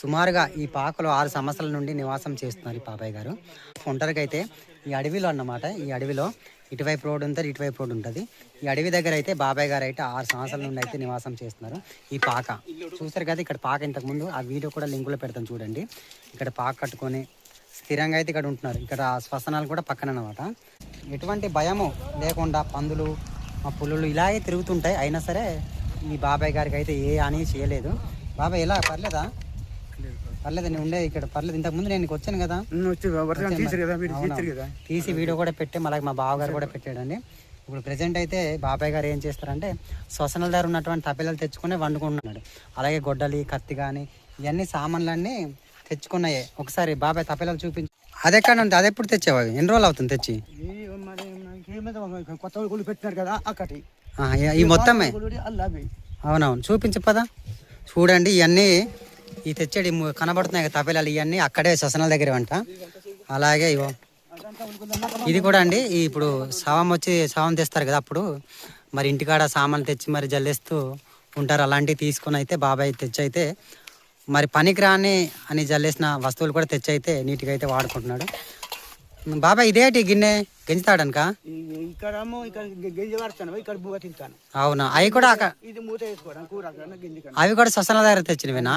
సుమారుగా ఈ పాకలో ఆరు సంవత్సరాల నుండి నివాసం చేస్తున్నారు ఈ పాపాయ్ గారు. ఒంటరికి అయితే ఈ అడవిలో అన్నమాట. ఈ అడవిలో ఇటువైపు రోడ్ ఉంటుంది ఇటువైపు రోడ్ ఉంటుంది. ఈ అడవి దగ్గర అయితే బాబాయ్ గారు అయితే ఆరు సంవత్సరాల నుండి అయితే నివాసం చేస్తున్నారు ఈ పాక. చూసారు కదా ఇక్కడ పాక ఇంతకుముందు ఆ వీడియో కూడా లింకులో పెడతాను చూడండి. ఇక్కడ పాక కట్టుకొని స్థిరంగా అయితే ఇక్కడ ఉంటున్నారు. ఇక్కడ శ్వసనాలు కూడా పక్కన అనమాట ఎటువంటి భయము లేకుండా పందులు ఆ పులులు ఇలాగే తిరుగుతుంటాయి. అయినా సరే ఈ బాబాయ్ గారికి అయితే ఏ అని చేయలేదు. బాబాయ్ ఎలా? పర్లేదా? పర్లేదు నేను ఉండేది ఇక్కడ పర్లేదు. ఇంతకుముందు నేను ఇక్కడికి వచ్చాను కదా. తీసి వీడియో కూడా పెట్టి అలాగే మా బావగారు కూడా పెట్టాడండి. ఇప్పుడు ప్రెసెంట్ అయితే బాబాయ్ గారు ఏం చేస్తారంటే శ్వసనాల దగ్గర ఉన్నటువంటి తప్పిలలు తెచ్చుకొని వండుకుంటున్నాడు. అలాగే గొడ్డలి కత్తి కానీ ఇవన్నీ సామాన్లన్నీ తెచ్చుకున్నాయి. ఒకసారి బాబాయ్ తప్పిలలు చూపించు. అది ఎక్కడ ఉంది? అది ఎప్పుడు తెచ్చావు ఎన్ని రోజులు అవుతుంది తెచ్చి? కొత్త పెట్టినారు కదా అక్కటి ఈ- మొత్తమే? అవునవును. చూపించు పదా. చూడండి ఇవన్నీ ఈ తెచ్చాడు కనబడుతున్నాయి తపేలాలు ఇవన్నీ అక్కడే శ్వసనాల దగ్గర అంట. అలాగే ఇవో ఇది కూడా అండి ఇప్పుడు శవం వచ్చి శవం తెస్తారు కదా అప్పుడు. మరి ఇంటికాడ సామాన్లు తెచ్చి మరి జల్లేస్తూ ఉంటారు. అలాంటివి తీసుకొని అయితే బాబాయ్ తెచ్చి అయితే మరి పనికిరాని అని జల్లేసిన వస్తువులు కూడా తెచ్చి అయితే నీట్గా అయితే వాడుకుంటున్నాడు. బాబాయ్ ఇదేటి గిన్నె ఇక్కడేమో ఇక్కడ గింజ పడతాను ఇక్కడ బువ్వ తింటాను. అవునా? అవి కూడా అక్కడ ఇది మూత వేసుకోవడం కూర గింజ కన్నా అవి కూడా శ్వసనాల దగ్గర తెచ్చినవేనా?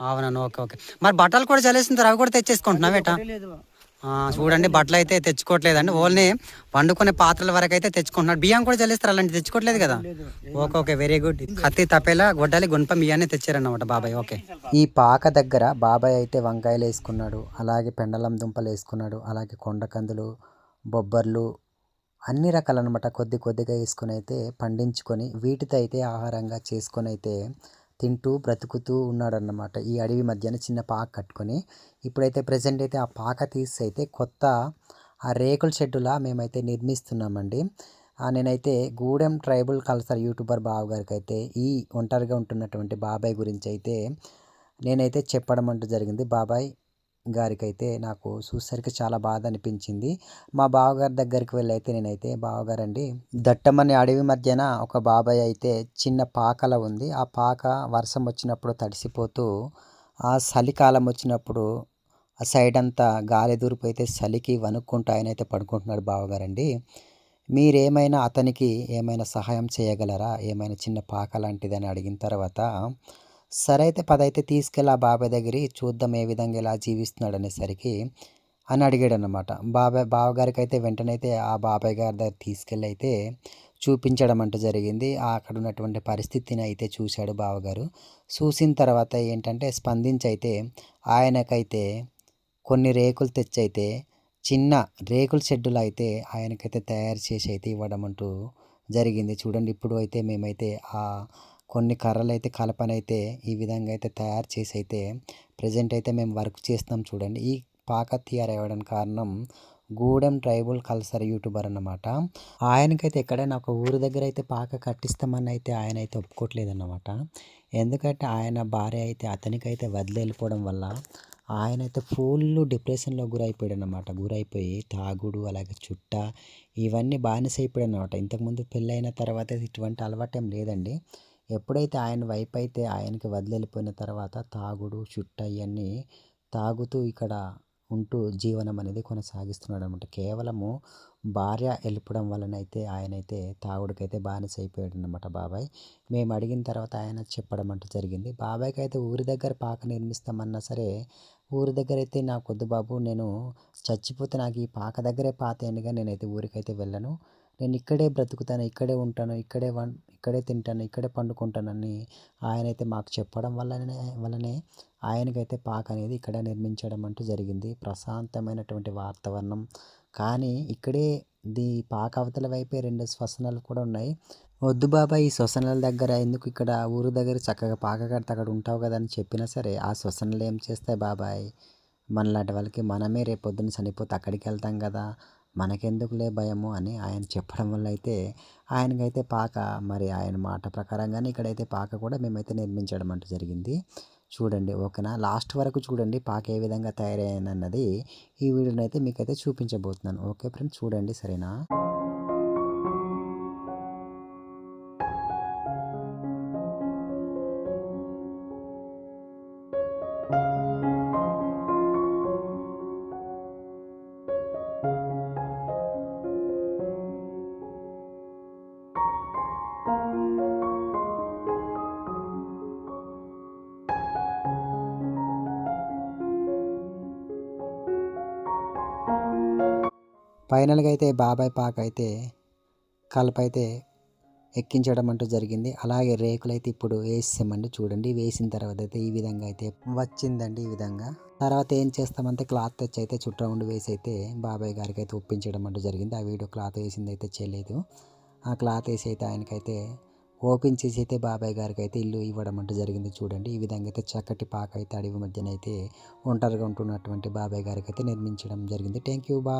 అవునా? Okay okay. మరి బట్టలు కూడా చల్లేసిన తర్వాత అవి కూడా తెచ్చేసుకుంటున్నావేట? లేదు చూడండి బట్టలు అయితే తెచ్చుకోవట్లేదండి. ఓన్లీ వండుకునే పాత్రల వరకు అయితే తెచ్చుకుంటున్నాడు బియ్యం కూడా చల్లిస్తారు అలాంటి తెచ్చుకోవట్లేదు కదా? Okay okay very good. కత్తి తప్పేలా గొడ్డలి గుణపం బియ్యాన్ని తెచ్చారన్నమాట బాబాయ్ ఓకే. ఈ పాక దగ్గర బాబాయ్ అయితే వంకాయలు వేసుకున్నాడు అలాగే పెండలం దుంపలు వేసుకున్నాడు అలాగే కొండకందులు బొబ్బర్లు అన్ని రకాలన్నమాట కొద్ది కొద్దిగా వేసుకొని అయితే పండించుకొని వీటితో అయితే ఆహారంగా చేసుకొని అయితే తింటూ బ్రతుకుతూ ఉన్నాడన్నమాట. ఈ అడవి మధ్యన చిన్న పాక కట్టుకొని ఇప్పుడైతే ప్రజెంట్ అయితే ఆ పాక తీసి అయితే కొత్త ఆ రేకుల షెడ్డులా మేమైతే నిర్మిస్తున్నామండి. నేనైతే Gudem tribal culture YouTuber Babu గారికి అయితే ఈ ఒంటరిగా ఉంటున్నటువంటి బాబాయ్ గురించి అయితే నేనైతే చెప్పడం అంటూ జరిగింది. బాబాయ్ గారికైతే నాకు చూసరికి చాలా బాధ అనిపించింది. మా బావగారి దగ్గరికి వెళ్ళైతే నేనైతే బావగారు అండి దట్టమని అడవి మధ్యన ఒక బాబాయ్ అయితే చిన్న పాకల ఉంది. ఆ పాక వర్షం వచ్చినప్పుడు తడిసిపోతూ ఆ చలికాలం వచ్చినప్పుడు ఆ సైడ్ అంతా గాలి దూరిపోయి అయితే చలికి వణుక్కుంటూ ఆయన అయితే పడుకుంటున్నాడు బావగారండి. మీరేమైనా అతనికి ఏమైనా సహాయం చేయగలరా? ఏమైనా చిన్న పాక లాంటిదని అడిగిన తర్వాత సరే అయితే పదైతే తీసుకెళ్ళి ఆ బాబాయ్ దగ్గరికి చూద్దాం ఏ విధంగా ఎలా జీవిస్తున్నాడు అనేసరికి అని అడిగాడు అనమాట బాబాయ్ బావగారికి అయితే వెంటనే అయితే ఆ బాబాయ్ గారి దగ్గర తీసుకెళ్ళి అయితే చూపించడం అంటూ జరిగింది. అక్కడ ఉన్నటువంటి పరిస్థితిని అయితే చూశాడు బావగారు. చూసిన తర్వాత ఏంటంటే స్పందించి అయితే ఆయనకైతే కొన్ని రేకులు తెచ్చి అయితే చిన్న రేకుల షెడ్డులు అయితే ఆయనకైతే తయారు చేసి అయితే ఇవ్వడం అంటూ జరిగింది. చూడండి ఇప్పుడు అయితే మేమైతే ఆ కొన్ని కర్రలు అయితే కలపనైతే ఈ విధంగా అయితే తయారు చేసి అయితే ప్రజెంట్ అయితే మేము వర్క్ చేస్తున్నాం చూడండి. ఈ పాక తయారవ్వడానికి కారణం గూడెం ట్రైబల్ కల్చర్ యూట్యూబర్ అన్నమాట. ఆయనకైతే ఎక్కడైనా ఒక ఊరి దగ్గర అయితే పాక కట్టిస్తామని అయితే ఆయన అయితే ఒప్పుకోవట్లేదు అన్నమాట ఎందుకంటే ఆయన భార్య అయితే అతనికైతే వదిలి వెళ్ళిపోవడం వల్ల ఆయన అయితే ఫుల్ డిప్రెషన్లో గురైపోయాడు అనమాట గురైపోయి తాగుడు అలాగే చుట్ట ఇవన్నీ బానిస అయిపోయాడు అనమాట ఇంతకుముందు పెళ్ళైన తర్వాత ఇటువంటి అలవాటేం లేదండి. ఎప్పుడైతే ఆయన వైపు అయితే ఆయనకి వదిలి వెళ్ళిపోయిన తర్వాత తాగుడు చుట్ట ఇవన్నీ తాగుతూ ఇక్కడ ఉంటూ జీవనం అనేది కొనసాగిస్తున్నాడు అనమాట కేవలము భార్య వెళ్ళిపోవడం వలనైతే ఆయనైతే తాగుడికైతే బానిస అయిపోయాడు అనమాట బాబాయ్. మేము అడిగిన తర్వాత ఆయన చెప్పడం అంటూ జరిగింది. బాబాయ్కి అయితే ఊరి దగ్గర పాక నిర్మిస్తామన్నా సరే ఊరి దగ్గర అయితే నాకు వద్దు బాబు నేను చచ్చిపోతే నాకు ఈ పాక దగ్గరే పాతేయండిగా నేనైతే ఊరికైతే వెళ్ళను. నేను ఇక్కడే బ్రతుకుతాను ఇక్కడే ఉంటాను ఇక్కడే వం ఇక్కడే తింటాను ఇక్కడే పండుకుంటానని ఆయన అయితే మాకు చెప్పడం వల్లనే వల్లనే ఆయనకైతే పాక అనేది ఇక్కడ నిర్మించడం అంటూ జరిగింది. ప్రశాంతమైనటువంటి వాతావరణం. కానీ ఇక్కడే ది పాక అవతల వైపే రెండు శ్వసనాలు కూడా ఉన్నాయి. వద్దు బాబాయ్ ఈ శ్వసనాల దగ్గర ఎందుకు ఇక్కడ ఊరు దగ్గర చక్కగా పాక కడితే అక్కడ ఉంటావు కదా అని చెప్పినా సరే ఆ శ్వసనాలు ఏం చేస్తాయి బాబాయ్? మనలాంటి వాళ్ళకి మనమే రేపొద్దున పొద్దున్న చనిపోతే అక్కడికి వెళ్తాం కదా. మనకెందుకులే భయము అని ఆయన చెప్పడం వల్ల అయితే ఆయనకైతే పాక మరి ఆయన మాట ప్రకారంగానే ఇక్కడైతే పాక కూడా మేమైతే నిర్మించడం అంటూ జరిగింది. చూడండి ఓకేనా? లాస్ట్ వరకు చూడండి పాక ఏ విధంగా తయారైందన్నది ఈ వీడియోనైతే మీకైతే చూపించబోతున్నాను. Okay friends? చూడండి సరేనా? ఫైనల్గా అయితే బాబాయ్ పాక అయితే కలపైతే ఎక్కించడం అంటూ జరిగింది. అలాగే రేకులు అయితే ఇప్పుడు వేసామండి చూడండి వేసిన తర్వాత అయితే ఈ విధంగా అయితే వచ్చిందండి ఈ విధంగా. తర్వాత ఏం చేస్తామంటే క్లాత్ తెచ్చి అయితే చుట్టూ ఉండి వేసి అయితే బాబాయ్ గారికి అయితే ఒప్పించడం అంటూ జరిగింది. ఆ వీడియో క్లాత్ వేసింది అయితే చేయలేదు. ఆ క్లాత్ వేసి అయితే ఆయనకైతే ఓపెన్ చేసి అయితే బాబాయ్ గారికి అయితే ఇల్లు ఇవ్వడం అంటూ జరిగింది చూడండి. ఈ విధంగా అయితే చక్కటి పాక అయితే అడవి మధ్యన అయితే ఒంటరిగా ఉంటున్నటువంటి బాబాయ్ గారికి అయితే నిర్మించడం జరిగింది. థ్యాంక్ యూ బా